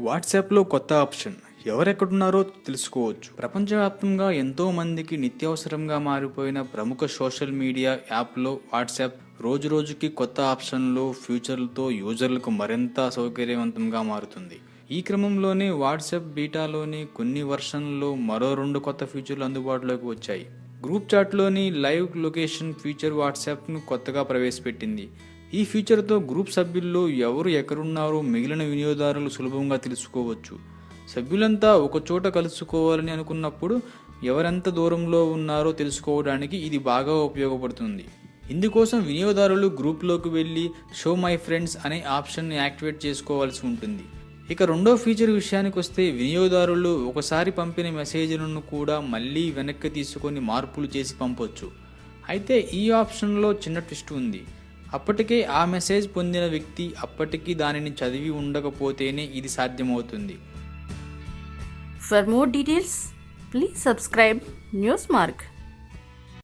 వాట్సాప్లో కొత్త ఆప్షన్. ఎవరెక్కడున్నారో తెలుసుకోవచ్చు. ప్రపంచవ్యాప్తంగా ఎంతో మందికి నిత్యావసరంగా మారిపోయిన ప్రముఖ సోషల్ మీడియా యాప్లో వాట్సాప్ రోజు రోజుకి కొత్త ఆప్షన్లు ఫ్యూచర్లతో యూజర్లకు మరింత సౌకర్యవంతంగా మారుతుంది. ఈ క్రమంలోనే వాట్సాప్ బీటాలోని కొన్ని వర్షన్లో మరో రెండు కొత్త ఫీచర్లు అందుబాటులోకి వచ్చాయి. గ్రూప్ చాట్లోని లైవ్ లొకేషన్ ఫీచర్ వాట్సాప్ను కొత్తగా ప్రవేశపెట్టింది. ఈ ఫీచర్తో గ్రూప్ సభ్యుల్లో ఎవరు ఎక్కడున్నారో మిగిలిన వినియోగదారులు సులభంగా తెలుసుకోవచ్చు. సభ్యులంతా ఒకచోట కలుసుకోవాలని అనుకున్నప్పుడు ఎవరెంత దూరంలో ఉన్నారో తెలుసుకోవడానికి ఇది బాగా ఉపయోగపడుతుంది. ఇందుకోసం వినియోగదారులు గ్రూప్లోకి వెళ్ళి షో మై ఫ్రెండ్స్ అనే ఆప్షన్ని యాక్టివేట్ చేసుకోవాల్సి ఉంటుంది. ఇక రెండో ఫీచర్ విషయానికి వస్తే వినియోగదారులు ఒకసారి పంపిన మెసేజ్లను కూడా మళ్ళీ వెనక్కి తీసుకొని మార్పులు చేసి పంపొచ్చు. అయితే ఈ ఆప్షన్లో చిన్న ట్విస్ట్ ఉంది. అప్పటికే ఆ మెసేజ్ పొందిన వ్యక్తి అప్పటికి దానిని చదివి ఉండకపోతేనే ఇది సాధ్యమవుతుంది. For more details please subscribe news mark